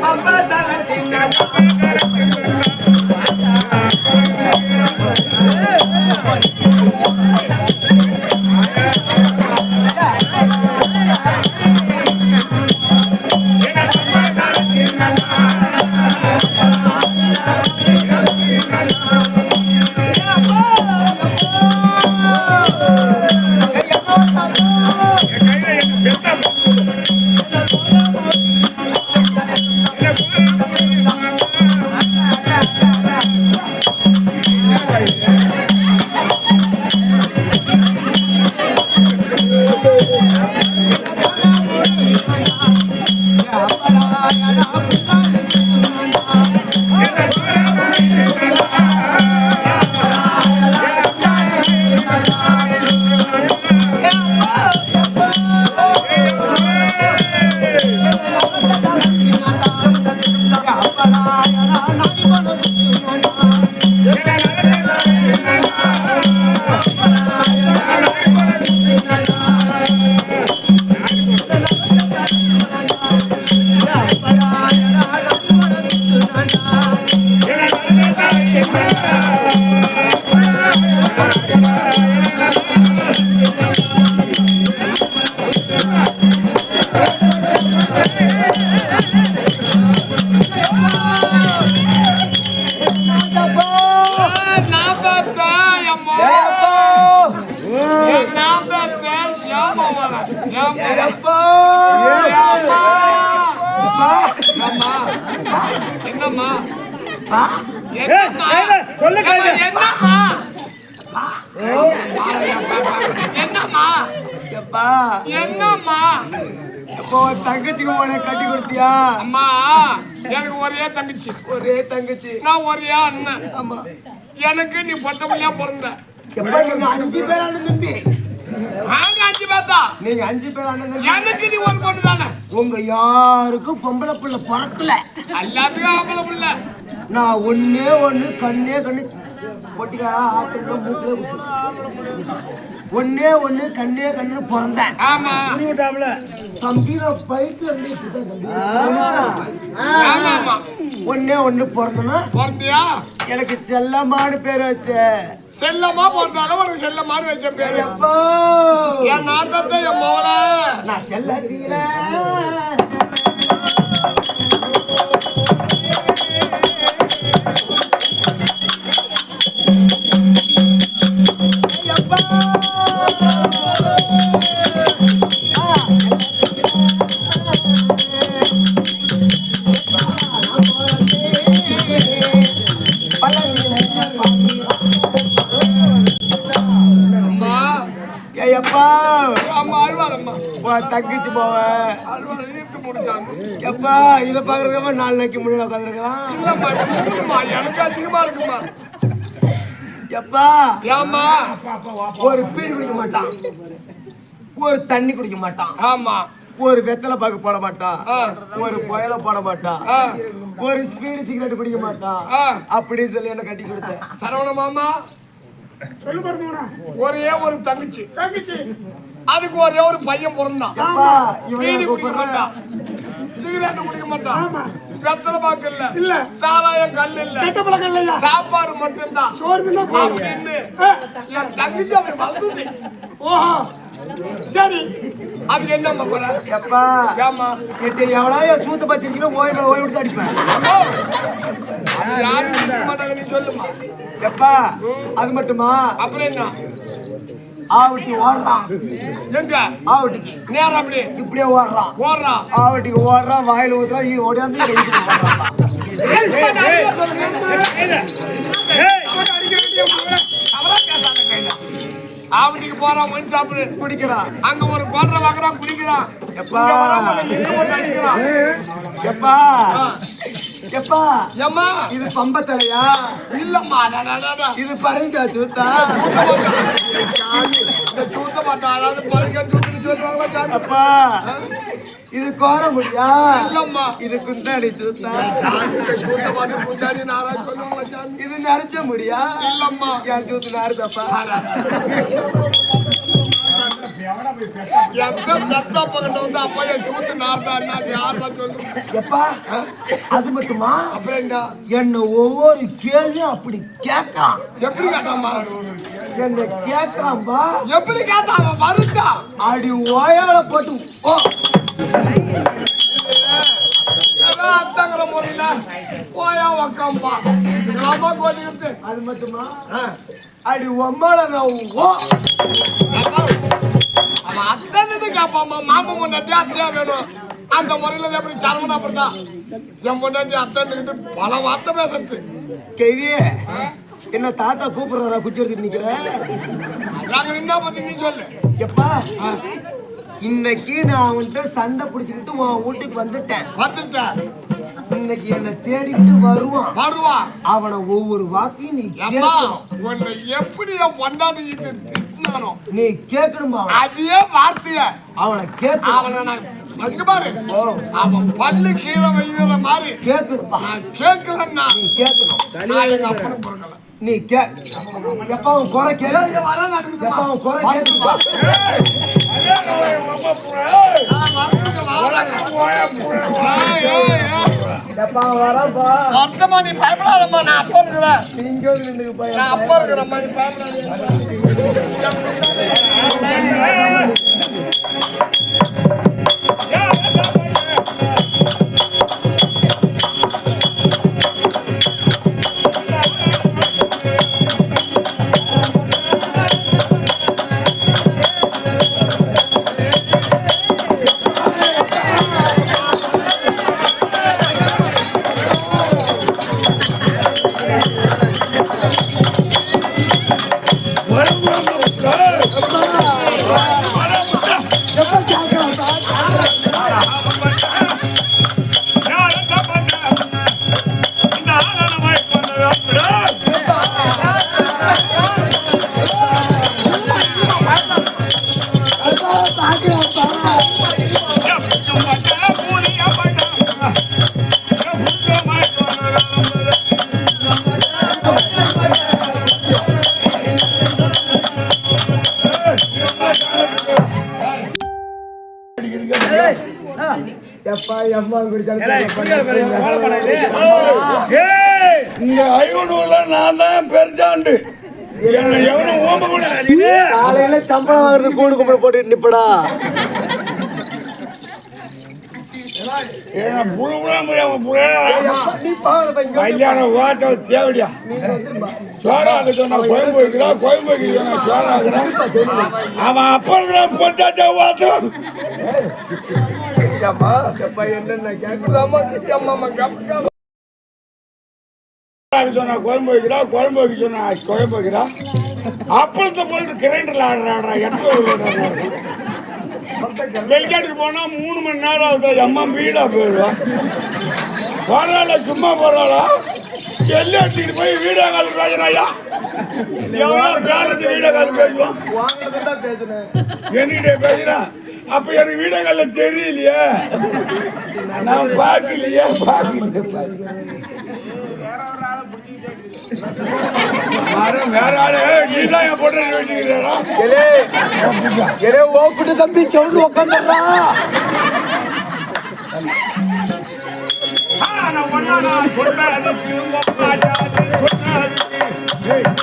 நான் என்னம்மா? சொல்லு கையில. ஏம்மா, என்னம்மா? என்னம்மா? என்னம்மா? தங்கச்சிக்கு போன கட்டி கொடுத்தியா அம்மா எனக்கு ஒரே தங்கச்சி ஒரே தங்கச்சி நான் ஒரே அண்ணன் ஆமா எனக்கு நீ பொட்ட பிள்ளையா பிறந்த எப்ப நீங்க அஞ்சு பேர் அண்ணன் தம்பி நாங்க அஞ்சு பேர் தான். நீங்க அஞ்சு பேர் அண்ணன் தம்பி. எனக்கு நீ ஒரு பொண்ணு தானே? உங்க யாருக்கும் பொம்பளை பிள்ளை பிறக்கல. எல்லாத்துக்கும் ஆம்பளை பிள்ளை. நான் ஒண்ணே ஒண்ணு கண்ணே கண்ணு பொட்டிக்காரா மூக்குல குத்து. ஒண்ணே ஒண்ணு கண்ணே கண்ணு பிறந்தேன். ஆமா. தம்பி. நான் பைக்ல ஆமா ஆமா. ஒண்ணே ஒண்ணு பிறந்தனா? பிறந்தியா? எனக்கு செல்லம்மான்னு பேர் வச்ச செல்லமா பிறந்தாலும் உனக்கு செல்லமான்னு வச்ச பேரு. என் நாட்டத்தை என் மோள நான் செல்லத்தீல தங்கச்சி போவேன் எப்பா இதை பாக்குறதுக்கா நாலு நாளைக்கு முன்னாடி உட்காந்துருக்கலாம் எனக்கு அசிங்கமா இருக்குமா எப்பா? ஏம்மா? ஒரு பீர் குடிக்க மாட்டான். ஒரு தண்ணி குடிக்க மாட்டான். ஆமா. ஒரு வெத்தலை பாக்கு போட மாட்டான். ஆ. ஒரு புயல போட மாட்டான். ஆ. ஒரு ஸ்பீடு சிகரெட் குடிக்க மாட்டான். ஆ. அப்படின்னு சொல்லி என்ன கட்டி கொடுத்தேன். சரவண மாமா ஒரே ஒரு தங்கச்சி. தங்கச்சி. அதுக்கு ஒரே ஒரு பையன் பிறந்தான். இவன் குடிக்க மாட்டான். சிகரெட் குடிக்க மாட்டான். வெத்தலை பாக்கு இல்ல. இல்ல. சாராயம் கல் இல்ல. சாப்பாடு மட்டும்தான். அப்படின்னு என் தங்கச்சி அவன் வளர்ந்தது. சரி. அதுக்கு என்ன போற? எப்பா ஏமா எட்டு எவ்வளோ சூத்த பச்சிருக்கீங்க ஓய் ஓய் விட்டு அடிப்பேன். யாரும் மாட்டாங்க நீ சொல்லுமா எப்பா அது மட்டுமா? அப்புறம் என்ன? ஆவட்டி ஓடுறான் எங்க? ஆவட்டிக்கு நேரம் அப்படி. இப்படியே ஓடுறான் ஓடுறான் ஆவட்டிக்கு ஓடுறான் வாயில ஊத்துறான் இது ஓடியாந்து. ஆவட்டிக்கு போறான் மண் சாப்பிடு. குடிக்கிறான் அங்க ஒரு கோட்டை வாங்குறான் குடிக்கிறான் எப்பா. எப்பா. எப்பா? ஏம்மா? இது இல்லம்மா டா, டா. இது பரங்கா தூத்த? மாட்டா அதாவது பழுக்க தூத்துன்னு சொல்றாங்களா அப்பா இது கோர முடியா இல்லம்மா. இது குந்தாடி இந்த தூத்த? பார்த்து புத்தாடி நாளா சொல்லுவாங்களா இது நரைச்ச முடியா? இல்லம்மா. என் சூத்து நாருதப்பா எந்த பெத்தப்ப கிட்ட வந்து அப்பா என் தூத்து நார்தான் அது யார் வந்து சொல்றது? எப்பா? அது மட்டுமா? அப்புறம் என்ன? என்ன ஒவ்வொரு கேள்வியும் அப்படி கேட்கறான். எப்படி கேட்டாமா என்ன கேட்கறான்பா எப்படி கேட்டா அவன் வருத்தா? அடி ஓயால போட்டு ஓ அத்தங்கிற முறையில போயா உக்காம்பா. கோலிக்கிட்டு அது மட்டுமா? அடி ஒம்மால நான் ஓ. அவன் அத்தனை கேட்பாமா மாமன் பொண்டாட்டி அத்தையா வேணும்? அந்த முறையில எப்படி சரவணா அப்படிதான் என் பொண்டாட்டி அத்தன்னுக்கிட்டு பல வார்த்தை பேசுறது. கேவியே என்ன தாத்தா கூப்பிடுறாரா குச்சி நிக்கிற? நாங்க நின்னா பத்தி நீ சொல்லு. எப்பா இன்னைக்கு நான் அவன்கிட்ட சண்டை பிடிச்சிக்கிட்டு உன் வீட்டுக்கு வந்துட்டேன். வந்துட்டேன் இன்னைக்கு என்ன தேடிட்டு வருவான். வருவா அவனை ஒவ்வொரு வாக்கையும் நீ உன்னை எப்படி என் திட்டினானோ நீ கேட்கணுமா அதே வார்த்தைய. அவனை கேட்கணும். அவனை நான் அங்க பாரு ஓ. அவன் பல்லு கீழே வைக்கிற மாதிரி. கேட்கணும்பா நான் கேட்கலன்னா நீ கேட்கணும். நான் எங்க அப்பனும் பிறக்கல. நீ கே எப்ப அவன் குறை நடக்குதுமா எப்ப அவன் குறை வரான்ப்பா. மொத்தமா நீ பயப்படாதம்மா. நான் அப்ப இருக்கிறேன். நீங்க நின்னுக்கு போய் நான் அப்ப இருக்கிறேம்மா நீ பயப்படாத. எப்பா எம்மா குடிச்சாலும் இங்க ஐநூறுல நான் தான் பெருசாண்டு என்ன எவனும் ஓம்ப கூட காலையில சம்பளம் வாங்குறது கூடு கும்பிட போட்டு நிப்படா. கல்யாணம் ஓட்ட தேவடியா சோறாக்கு சொன்னா கோயம்பு வைக்கிறா கோயம்பு சோறாக்குறான் அவன் அப்புறம் பொட்டாட்ட எப்பா என்னென்ன கப்ப சொன்னா குழம்பு வைக்கிறா? குழம்பு வைக்க சொன்னா குழம்பு வைக்கிறா? அப்பளத்தை போயிட்டு கிரைண்டர்ல ஆடுறாடா எட்டு வெளிக்காட்டுக்கு போனா மூணு மணி நேரம் ஆகுது அம்மா வீடா போயிடுவா போறாளா சும்மா போறாளா? எல்லாம் எடுத்துக்கிட்டு போய் வீடியோ கால் பேசுறாயா? எவ்வளோ பேரத்து கால் என்கிட்ட பேசுறான் அப்ப எனக்கு வீடியோ கால்ல தெரியலையே. நான் பார்க்கலையே. யாரு வேற ஆளு. நீ தான் என் பொண்ணு எலே ஓப்பிட்டு தம்பி சவுண்டு உக்காந்துடுறா. வாழ்க்கையில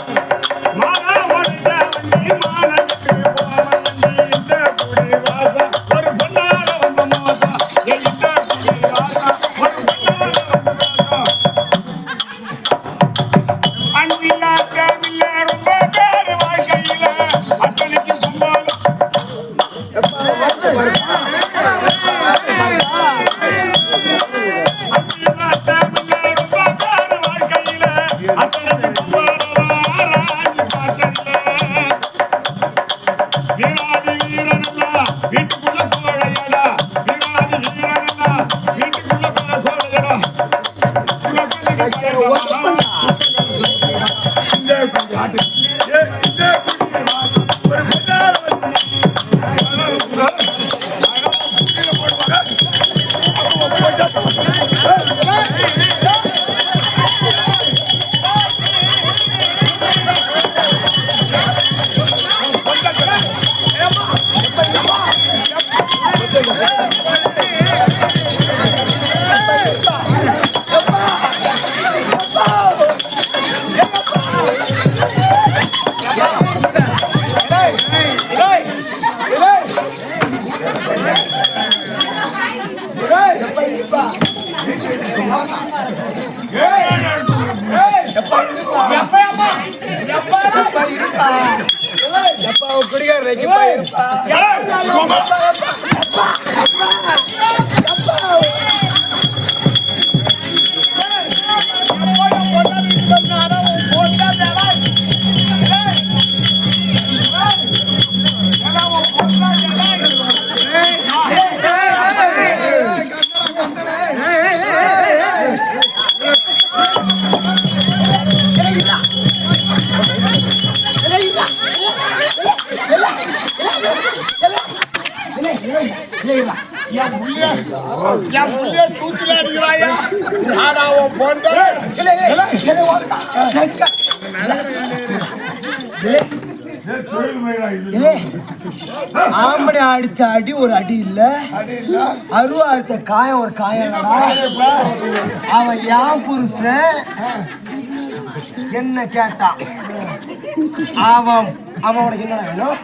அடிச்ச அடி ஒரு அடி இல்ல அருவா அடிச்ச காயம் ஒரு காயம். அவன் யான் புருஷன் என்ன கேட்டான் அவன் அவன் உனக்கு என்னடா வேணும்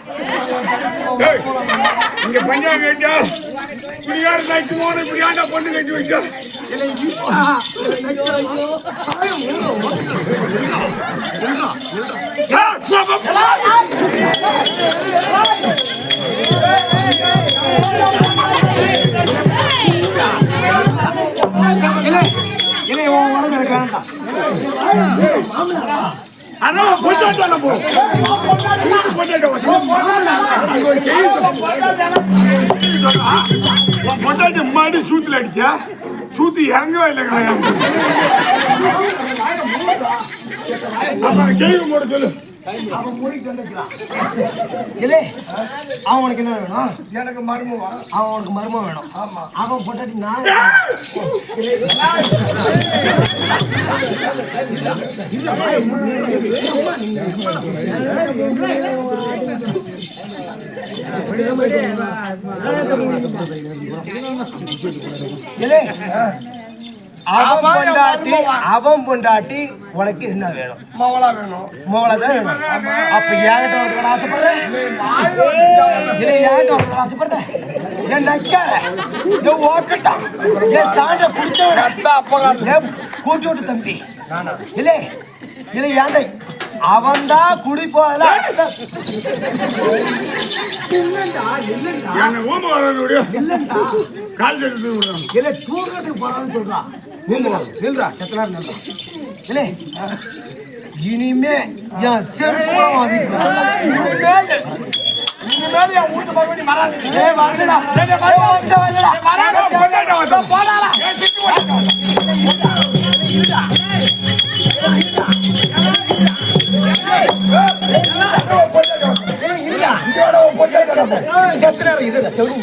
ஏய், இங்க பஞ்சாங்க கேட்டா இப்படியாரு தைக்கு போன இப்படியாண்டா பொண்ணு கட்டி வைக்க இல்லை உன் உடம்பு சூத்துல அடிச்சா சூத்து இறங்கவே அப்புறம் கேள்வி போட சொல்லு அவன் மூடிட்டு வந்துக்கிறான் இல்லை அவன் உனக்கு என்ன வேணும் எனக்கு மருமவா அவன் உனக்கு மருமம் வேணும் ஆமா அவன் பொட்டாட்டி நான் இல்லை அவன் பொண்டாட்டி அவன் பொண்டாட்டி உனக்கு என்ன வேணும்? மவளா வேணும். மோளை தான் வேணும். அப்ப என்கிட்ட ஒருத்தர் ஆசைப்படுறேன்? இல்லை என்கிட்ட ஒருத்தர் ஆசைப்படுறேன்? என் நக்கார என் ஓக்கட்டான் என் சாண்ட குடிச்சவன கூட்டி விட்டு தம்பி. இல்லை இல்லை குடி ஓம வர கால் எடுத்து விடுறாங்க இல்லை தூக்கத்துக்கு போறான்னு சொல்றான் நில்றா நில்றா செத்தனா நில்றா. இல்லை இனிமே என் செருப்பு கூட வராது. இனிமேல் இனிமேல் என் வீட்டு மறுபடி வராது செத்துறாரு, இருடா, செவுடி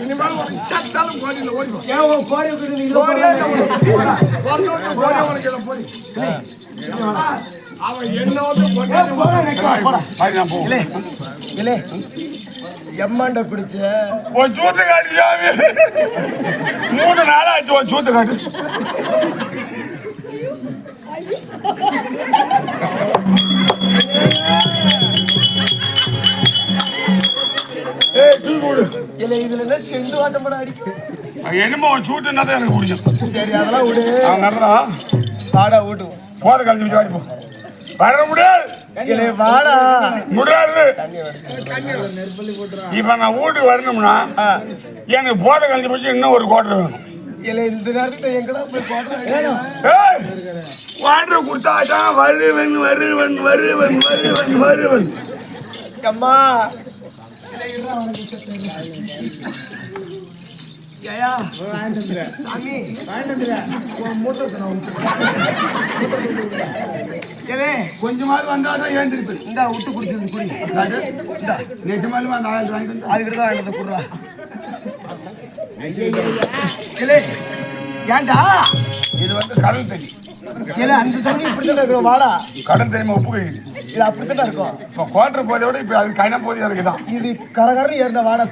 இனிமேல் ஒரு சத்தாலும் கோடியில் ஏன் கோடியே கோடியே உனக்கு அவன் என்ன இல்லை, எம்மாண்ட பிடிச்ச ஒரு சூத்து காட்டு சாமி மூணு நாளாச்சு ஒரு சூத்து காட்டு செண்டு வாட்டம் படம் அடிக்கு அது என்னமோ ஒரு சூட்டுன்னா தான் எனக்கு பிடிக்கும். சரி அதெல்லாம் விடு. அவன் நடறா. வாடா விட்டு போத கழிச்சு வச்சு வாடி போ. வர முடியாது இல்லை வாடா. முடியாது இப்ப நான் வீட்டுக்கு வரணும்னா எனக்கு போத கழிச்சு போச்சு இன்னும் ஒரு கோட்டை வேணும். இல்லை இந்த நேரத்துல எங்கடா போய் போடுறேன் ஏய், வாட்டர் கொடுத்தாதான் வருவன் வருவன் வருவன் வருவன் வருவன். அம்மா ஏயா சாமி ஏலே கொஞ்சமாவது வந்தாதான் இந்தா விட்டு குடிச்சது குடி இந்தா நிஜமாலும் அந்த வாங்கிட்டு அதுக்கிட்ட தான் வேண்டது குடுறா ஏலே ஏன்டா இது வந்து கடல் தண்ணி. ஏலே அந்த தண்ணி இப்படித்தானே இருக்கும். வாடா. கடல் தண்ணி உப்பு கழிக்குது இது அப்படித்தானே இருக்கும். இப்போ குவாட்டர் போதை விட இப்போ அது கன போதை எனக்கு தான் இது கரகரன்னு ஏறின வாடா.